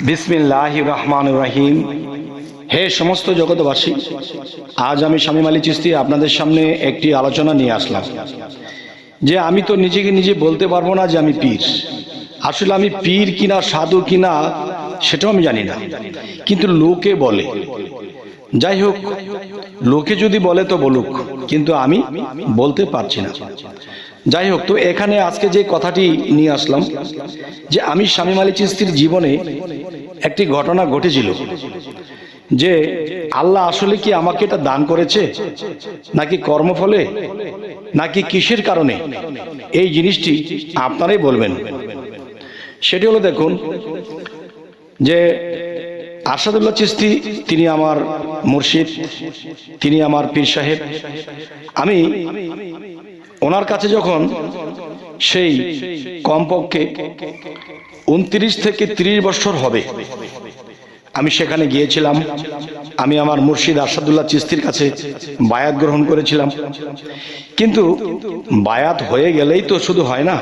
বিসমিল্লাহ রহমান রাহিম। হে সমস্ত জগতবাসী আজ আমি শামীম আলী চিস্তি আপনাদের সামনে একটি আলোচনা নিয়ে আসলাম। যে আমি তো নিজেকে নিজে বলতে পারব না যে আমি পীর। আসলে আমি পীর কিনা, সাধু কিনা, সেটাও আমি জানি না। কিন্তু লোকে বলে। যাই হোক, লোকে যদি বলে তো বলুক, কিন্তু আমি বলতে পারছি না। যাই হোক, তো এখানে আজকে যে কথাটি নিয়ে আসলাম, যে আমি শামীম আলী চিস্তির জীবনে একটি ঘটনা ঘটেছিল, যে আল্লাহ আসলে কি আমাকে এটা দান করেছে, নাকি কর্মফলে, নাকি কিসের কারণে? এই জিনিসটি আপনারাই বলবেন। সেটি হলো দেখুন, যে আরশাদুল্লাহ চিস্তি, তিনি আমার মুর্শিদ, তিনি আমার পীর সাহেব, আমি ওনার কাছে যখন সেই কমপক্ষে উনত্রিশ থেকে ত্রিশ বছর হবে, আমি সেখানে গিয়েছিলাম। আমি আমার মুর্শিদ আরশাদুল্লাহ চিস্তির কাছে বায়াত গ্রহণ করেছিলাম। কিন্তু বায়াত হয়ে গেলেই তো শুধু হয় না,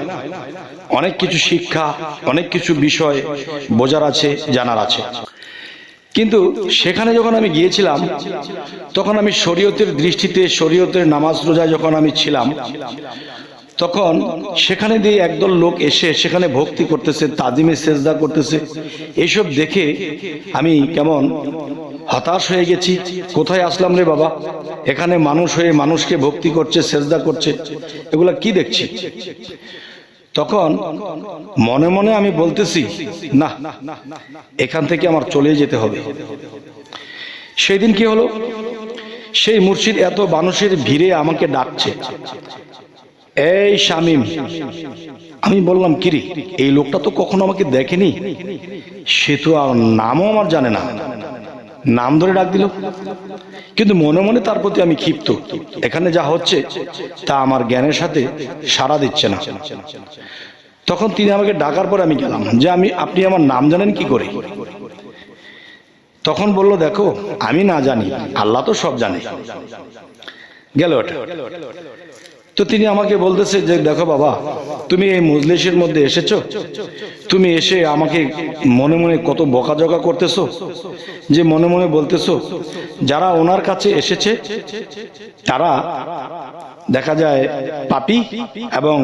অনেক কিছু শিক্ষা, অনেক কিছু বিষয় বোঝার আছে, জানার আছে। কিন্তু সেখানে যখন আমি গিয়েছিলাম, তখন আমি শরীয়তের দৃষ্টিতে, শরীয়তের নামাজ রোজা যখন আমি ছিলাম, তখন সেখানে দিয়ে একদল লোক এসে সেখানে ভক্তি করতেছে, তাজিমে সেজদা করতেছে। এইসব দেখে আমি কেমন হতাশ হয়ে গেছি। কোথায় আসলাম রে বাবা? এখানে মানুষ হয়ে মানুষকে ভক্তি করছে, সেজদা করছে। এগুলা কি দেখছি? তখন মনে মনে আমি বলতেছি, না, এখান থেকে আমার চলে যেতে হবে। সেই দিন কি হলো? সেই মুর্শিদ এত মানুষের ভিড়ে আমাকে ডাকছে। এই শামিম, আমি বললাম কিরি এই লোকটা তো কখনো আমাকে দেখেনি? সে তো আর নামও আমার জানে না। নাম ধরে ডাক দিল। কিন্তু মনে মনে তার প্রতি আমি ক্ষিপ্ত। এখানে যা হচ্ছে, তা আমার জ্ঞানের সাথে সাড়া দিচ্ছে না। তখন তিনি আমাকে ডাকার পরে আমি গেলাম যে, আমি, আপনি আমার নাম জানেন কি করে? তখন বলল, দেখো, আমি না জানি, আল্লাহ তো সব জানে। গেল ওটা তো তিনি আমাকে বলতেছে যে, দেখো বাবা, তুমি এই মজলিসের মধ্যে এসেছ। তুমি এসে আমাকে মনে মনে কত বকাজকা করতেছো, যে মনে মনে বলতেছো, যারা ওনার কাছে এসেছে, তারা দেখা যায় পাপি এবং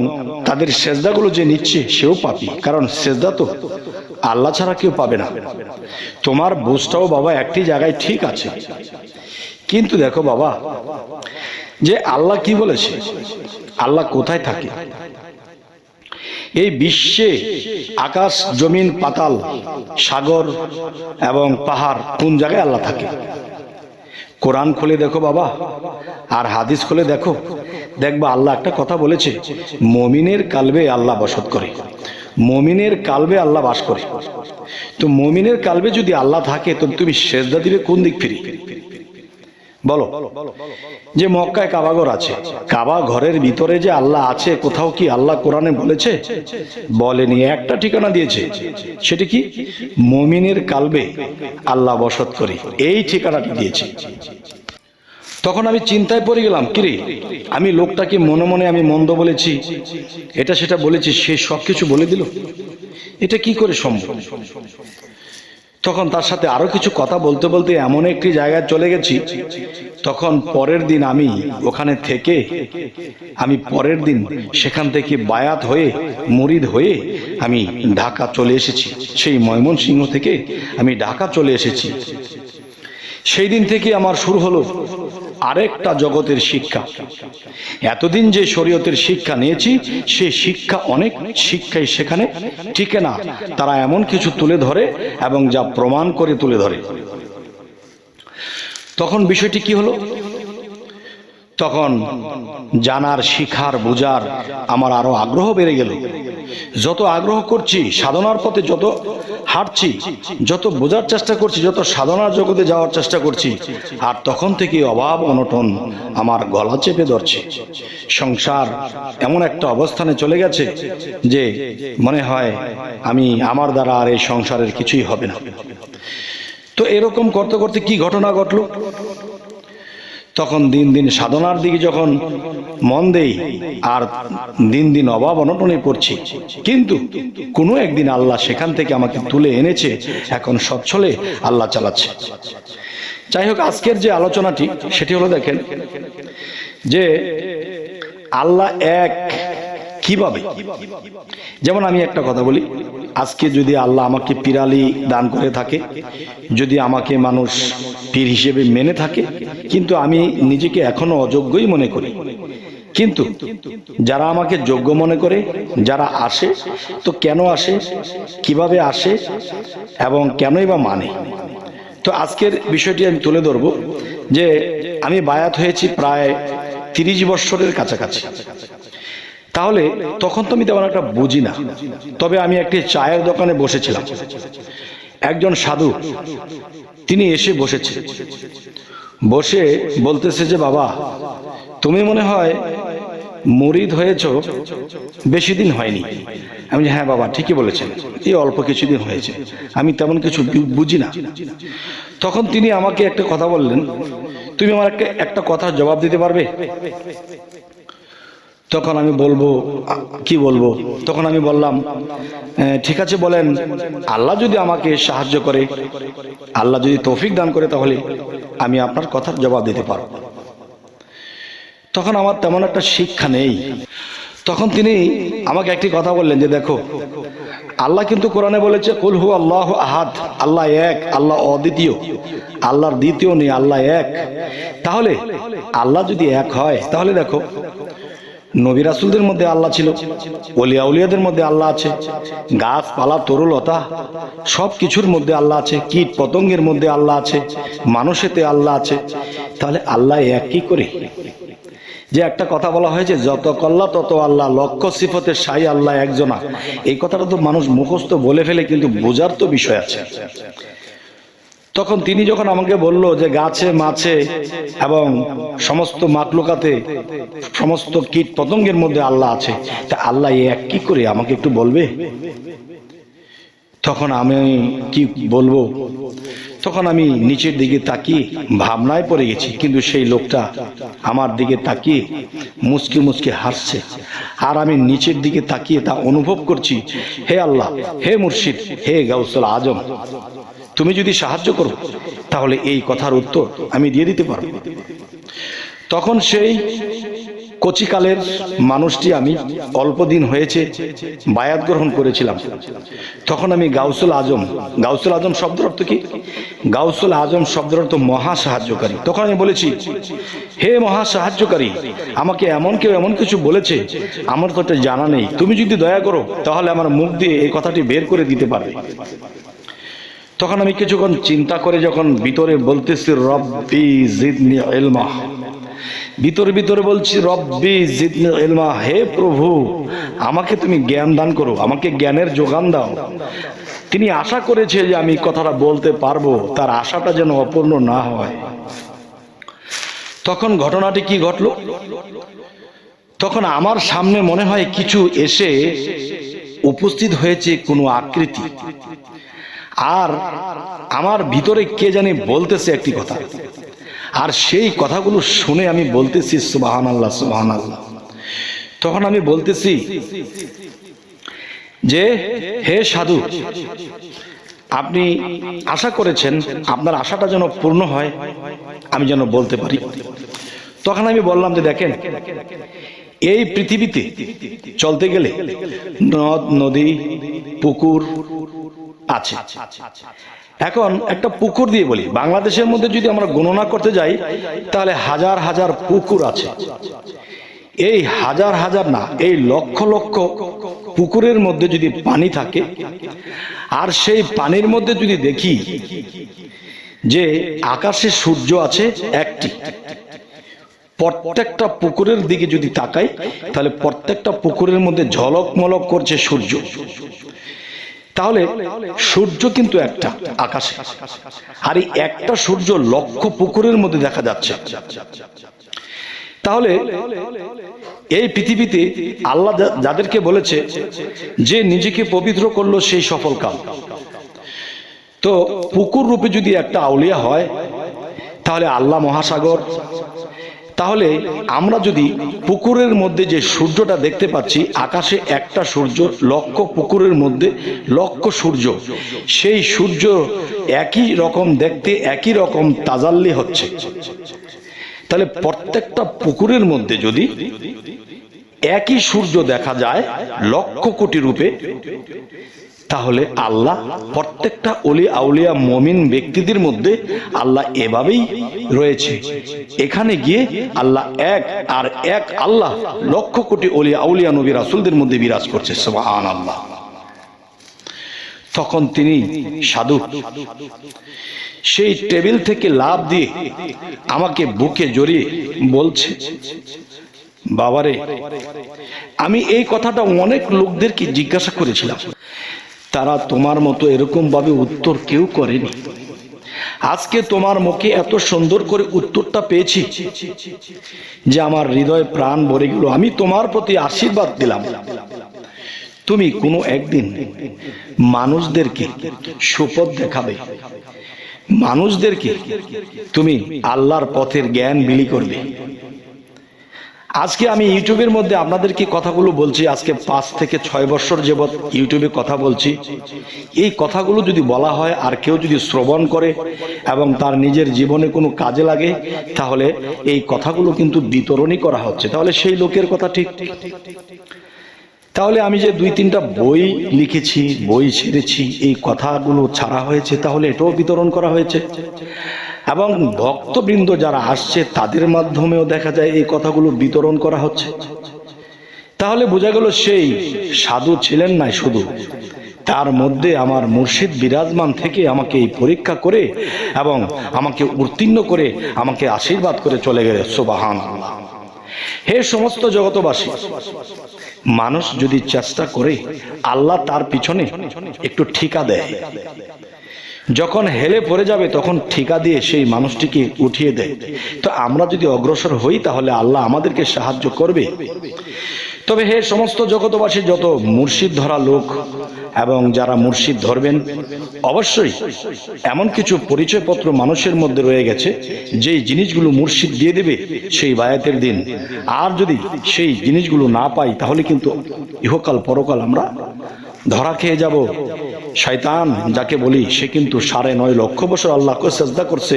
তাদের সেজদাগুলো যে নিচ্ছে, সেও পাপি। কারণ সেজদা তো আল্লাহ ছাড়া কেউ পাবে না। তোমার বুঝটাও বাবা একটি জায়গায় ঠিক আছে। কিন্তু দেখো বাবা, যে আল্লাহ কি বলেছে? আল্লাহ কোথায় থাকে? এই বিশ্বে আকাশ, জমিন, পাতাল, সাগর এবং পাহাড় কোন জায়গায় আল্লাহ থাকে? কোরআন খুলে দেখো বাবা, আর হাদিস খুলে দেখো। দেখবা আল্লাহ একটা কথা বলেছে, মমিনের কালবে আল্লাহ বসত করে, মমিনের কালবে আল্লাহ বাস করে। তো মমিনের কালবে যদি আল্লাহ থাকে, তো তুমি সেজদা দিবে কোন দিক ফিরি বলো। যে মক্কায় কাবাঘর আছে। কাবা ঘরের ভিতরে যে আল্লাহ আছে, কোথাও কি আল্লাহ কোরআনে বলেছে? বলেনি, একটা ঠিকানা দিয়েছে। সেটি কি? মমিনের কালবে আল্লাহ বসত করি। এই ঠিকানাটি দিয়েছে। তখন আমি চিন্তায় পড়ে গেলাম, কিরে, আমি লোকটাকে মনে মনে আমি মন্দ বলেছি। এটা সেটা বলেছি, সে সব কিছু বলে দিল। এটা কি করে সম্ভব? তখন তার সাথে আরও কিছু কথা বলতে বলতে এমন একটি জায়গায় চলে গেছি। তখন পরের দিন আমি ওখানে থেকে, আমি পরের দিন সেখান থেকে বায়াত হয়ে, মরিদ হয়ে আমি ঢাকা চলে এসেছি। সেই ময়মনসিংহ থেকে আমি ঢাকা চলে এসেছি। সেই দিন থেকে আমার শুরু হলো আরেকটা জগতের শিক্ষা। এতদিন যে শরীয়তের শিক্ষা নিয়েছি, সে শিক্ষা অনেক শিক্ষাই সেখানে টিকে না। তারা এমন কিছু তুলে ধরে এবং যা প্রমাণ করে তুলে ধরে। তখন বিষয়টি কি হলো? তখন জানার, শিখার, বুঝার আমার আরও আগ্রহ বেড়ে গেল। যত আগ্রহ করছি, সাধনার পথে যত হাঁটছি, যত বোঝার চেষ্টা করছি, যত সাধনার জগতে যাওয়ার চেষ্টা করছি, আর তখন থেকে অভাব, অনটন আমার গলা চেপে ধরছে। সংসার এমন একটা অবস্থানে চলে গেছে যে মনে হয় আমি আমার দ্বারা আর এই সংসারের কিছুই হবে না। তো এরকম করতে করতে কি ঘটনা ঘটলো? তখন দিন দিন সাধনার দিকে যখন মন দেই, আর দিন দিন অভাব অনটনে পড়ছি। কিন্তু কোনো একদিন আল্লাহ সেখান থেকে আমাকে তুলে এনেছে, এখন সচ্ছলে আল্লাহ চালাচ্ছে। যাই হোক, আজকের যে আলোচনাটি, সেটি হলো দেখেন যে আল্লাহ এক কীভাবে? যেমন আমি একটা কথা বলি, আজকে যদি আল্লাহ আমাকে পিরালি দান করে থাকে, যদি আমাকে মানুষ পীর হিসেবে মেনে থাকে, কিন্তু আমি নিজেকে এখনও অযোগ্যই মনে করি। কিন্তু যারা আমাকে যোগ্য মনে করে, যারা আসে, তো কেন আসে, কীভাবে আসে এবং কেনই বা মানে? তো আজকের বিষয়টি আমি তুলে ধরব যে আমি বায়াত হয়েছি প্রায় তিরিশ বৎসরের কাছাকাছি। তাহলে তখন তো আমি তেমন একটা বুঝি না। তবে আমি একটি চায়ের দোকানে বসেছিলাম। একজন সাধু, তিনি এসে বসেছে। বসে বলতেছে যে, বাবা, তুমি মনে হয় মরিদ হয়েছ, বেশি দিন হয়নি। আমি হ্যাঁ বাবা, ঠিকই বলেছেন। এই অল্প কিছুদিন হয়েছে। আমি তেমন কিছু বুঝি না। তখন তিনি আমাকে একটা কথা বললেন, তুমি আমার একটা একটা কথার জবাব দিতে পারবে? তখন আমি বলব কি বলব? তখন আমি বললাম "এ, ঠিক আছে বলেন আল্লাহ যদি আমাকে সাহায্য করে আল্লাহ যদি তৌফিক দান করে তাহলে আমি আপনার কথার জবাব দিতে পারব। তখন আমার তেমন একটা শিক্ষা নেই। তখন তিনি আমাকে একটি কথা বললেন যে দেখো আল্লাহ কিন্তু কোরআনে বলেছে কুল হু আল্লাহ আহাদ আল্লাহ এক আল্লাহ অদ্বিতীয় আল্লাহর দ্বিতীয় নেই আল্লাহ এক। তাহলে আল্লাহ যদি এক হয় তাহলে দেখো নবী রাসুলদের মধ্যে আল্লাহ ছিল অলিয়া উলিয়াদের মধ্যে আল্লাহ আছে, গাছপালা, তরুলতা সব কিছুর মধ্যে আল্লাহ আছে কীট পতঙ্গের মধ্যে আল্লাহ আছে, মানুষেতে আল্লাহ আছে। তাহলে আল্লাহ এক কি করে। যে একটা কথা বলা হয়েছে, যত কল্লা, তত আল্লাহ লক্ষ্য সিফতের সাই আল্লাহ একজনা। এই কথাটা তো মানুষ মুখস্থ বলে ফেলে, কিন্তু বোঝার তো বিষয় আছে। তখন তিনি যখন আমাকে বলল যে গাছে, মাছে এবং সমস্ত মাকলুকাতে সমস্ত কীট পতঙ্গের মধ্যে আল্লাহ আছে, তা আল্লাহ এ এক কি করে আমাকে একটু বলবে? তখন আমি কি বলব? তখন আমি নিচের দিকে তাকিয়ে ভাবনায় পড়ে গেছি, কিন্তু সেই লোকটা আমার দিকে তাকিয়ে মুচকি মুচকি হাসছে। আর আমি নিচের দিকে তাকিয়ে তা অনুভব করছি, হে আল্লাহ, হে মুর্শিদ, হে গাউসুল আজম। তুমি যদি সাহায্য করো, তাহলে এই কথার উত্তর আমি দিয়ে দিতে পারব। তখন সেই কচিকালের মানুষটি আমি অল্প দিন হয়েছে বায়াত গ্রহণ করেছিলাম। তখন আমি গাউসুল আজম গাউসুল আজম শব্দের অর্থ কি? গাউসুল আজম শব্দের অর্থ মহা সাহায্যকারী। তখন আমি বলেছি, হে মহা সাহায্যকারী, আমাকে এমন কেউ এমন কিছু বলেছে, আমার তো জানা নেই। তুমি যদি দয়া করো, তাহলে আমার মুখ দিয়ে এই কথাটি বের করে দিতে পারবে। তখন আমি কিছুক্ষণ চিন্তা করে যখন ভিতরে বলতেছি, রব্বি জিদনি এলমা ভিতরে ভিতরে বলছি, রব্বি জিদনি এলমা হে প্রভু, আমাকে তুমি জ্ঞান দান করো, আমাকে জ্ঞানের যোগান দাও। তিনি আশা করেছে যে আমি কথাটা বলতে পারব, তার আশাটা যেন অপূর্ণ না হয়। তখন ঘটনাটি কি ঘটলো? তখন আমার সামনে মনে হয় কিছু এসে উপস্থিত হয়েছে কোনো আকৃতি। আর আমার ভিতরে কে জানি বলতেছে একটি কথা। আর সেই কথাগুলো শুনে আমি বলতেছি সুবাহান আল্লাহ সুবাহান আল্লাহ তখন আমি বলতেছি যে, হে সাধু, আপনি আশা করেছেন আপনার আশাটা যেন পূর্ণ হয়, আমি যেন বলতে পারি। তখন আমি বললাম যে, দেখেন, এই পৃথিবীতে চলতে গেলে নদ, নদী, পুকুর আছে। এখন একটা পুকুর দিয়ে বলি, বাংলাদেশের মধ্যে যদি আমরা গণনা করতে যাই, তাহলে হাজার হাজার পুকুর আছে। এই হাজার হাজার না, এই লক্ষ লক্ষ পুকুরের মধ্যে যদি পানি থাকে, আর সেই পানির মধ্যে যদি দেখি যে আকাশে সূর্য আছে একটি, প্রত্যেকটা পুকুরের দিকে যদি তাকাই, তাহলে প্রত্যেকটা পুকুরের মধ্যে ঝলক মলক করছে সূর্য। তাহলে সূর্য কিন্তু একটা, আকাশে। আর এই একটা সূর্য লক্ষ পুকুরের মধ্যে দেখা যাচ্ছে। তাহলে এই পৃথিবীতে আল্লাহ যাদেরকে বলেছে যে নিজেকে পবিত্র করল সেই সফল কাম তো পুকুর রূপে যদি একটা আউলিয়া হয়, তাহলে আল্লাহ মহাসাগর তাহলে আমরা যদি পুকুরের মধ্যে যে সূর্যটা দেখতে পাচ্ছি, আকাশে একটা সূর্য, লক্ষ পুকুরের মধ্যে লক্ষ সূর্য, সেই সূর্য একই রকম দেখতে, একই রকম তাজাল্লি হচ্ছে। তাহলে প্রত্যেকটা পুকুরের মধ্যে যদি একই সূর্য দেখা যায়, লক্ষ কোটি রূপে তাহলে আল্লাহ প্রত্যেকটা অলি আউলিয়া মমিন ব্যক্তিদের মধ্যে আল্লাহ এভাবেই রয়েছে। এখানে গিয়ে আল্লাহ এক আর এক আল্লাহ লক্ষ কোটি অলি আউলিয়া নবী রাসুলদের মধ্যে বিরাজ করছে। সুবহান আল্লাহ তখন তিনি সাধু। সেই টেবিল থেকে লাভ দিয়ে আমাকে বুকে জড়িয়ে বলছে, বাবারে, আমি এই কথাটা অনেক লোকদেরকে জিজ্ঞাসা করেছিলাম। তারা তোমার মতো এরকম ভাবে উত্তর কেউ করেনি। আজকে তোমার মুখে এত সুন্দর করে উত্তরটা পেয়েছি যে আমার হৃদয় প্রাণ ভরে গেল। আমি তোমার প্রতি আশীর্বাদ দিলাম। তুমি কোনো একদিন মানুষদেরকে সুপথ দেখাবে। মানুষদেরকে তুমি আল্লাহর পথের জ্ঞান বিলি করবে। আজকে আমি ইউটিউবের মধ্যে আপনাদেরকে কথাগুলো বলছি, আজকে পাঁচ থেকে ছয় বছর যাবৎ ইউটিউবে কথা বলছি। এই কথাগুলো যদি বলা হয় আর কেউ যদি শ্রবণ করে এবং তার নিজের জীবনে কোনো কাজে লাগে, তাহলে এই কথাগুলো কিন্তু বিতরণই করা হচ্ছে। তাহলে সেই লোকের কথা ঠিক। তাহলে আমি যে দুই তিনটা বই লিখেছি, বই ছেড়েছি, এই কথাগুলো ছাড়া হয়েছে, তাহলে এটাও বিতরণ করা হয়েছে। এবং ভক্তবৃন্দ যারা আসছে, তাদের মাধ্যমেও দেখা যায় এই কথাগুলো বিতরণ করা হচ্ছে। তাহলে বোঝা গেল সেই সাধু ছিলেন না শুধু। তার মধ্যে আমার মুর্শিদ বিরাজমান থেকে আমাকে এই পরীক্ষা করে এবং আমাকে উত্তীর্ণ করে আমাকে আশীর্বাদ করে চলে গেলে সোবাহান হে সমস্ত জগতবাসী মানুষ যদি চেষ্টা করে, আল্লাহ তার পিছনে একটু ঠিকা দেয়। যখন হেলে পড়ে যাবে, তখন ঠিকা দিয়ে সেই মানুষটিকে উঠিয়ে দেয়। তো আমরা যদি অগ্রসর হই, তাহলে আল্লাহ আমাদেরকে সাহায্য করবে। তবে হে সমস্ত জগতবাসী যত মুর্শিদ ধরা লোক এবং যারা মুর্শিদ ধরবেন, অবশ্যই এমন কিছু পরিচয়পত্র মানুষের মধ্যে রয়ে গেছে, যেই জিনিসগুলো মুর্শিদ দিয়ে দেবে সেই বায়াতের দিন। আর যদি সেই জিনিসগুলো না পাই, তাহলে কিন্তু ইহকাল পরকাল আমরা ধরা খেয়ে যাব। শয়তান যাকে বলি, সে কিন্তু সাড়ে নয় লক্ষ বছর আল্লাহকে চেষ্টা করছে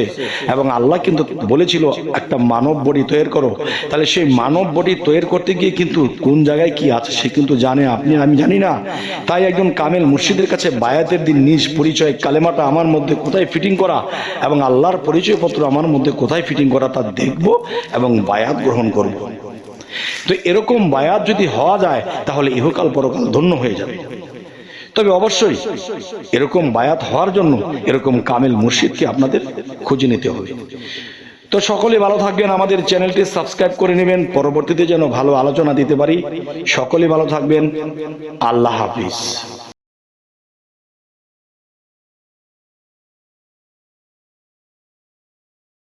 এবং আল্লাহ কিন্তু বলেছিল, একটা মানব বডি তৈরি করো। তাহলে সেই মানব বডি তৈরি করতে গিয়ে কিন্তু কোন জায়গায় কি আছে, সে কিন্তু জানে, আপনি, আমি জানি না। তাই একজন কামেল মুর্শিদের কাছে বায়াতের দিন নিজ পরিচয়, কালেমাটা আমার মধ্যে কোথায় ফিটিং করা এবং আল্লাহর পরিচয়পত্র আমার মধ্যে কোথায় ফিটিং করা তা দেখব এবং বায়াত গ্রহণ করব। তো এরকম বায়াত যদি হওয়া যায়, তাহলে ইহকাল পরকাল ধন্য হয়ে যাবে। তবে অবশ্যই এরকম বায়াত হওয়ার জন্য এরকম কামেল মুর্শিদকে আপনাদের খুঁজে নিতে হবে। তো সকলে ভালো থাকবেন, আমাদের চ্যানেলটি সাবস্ক্রাইব করে নেবেন, পরবর্তীতে যেন ভালো আলোচনা দিতে পারি। সকলে ভালো থাকবেন, আল্লাহ হাফিজ।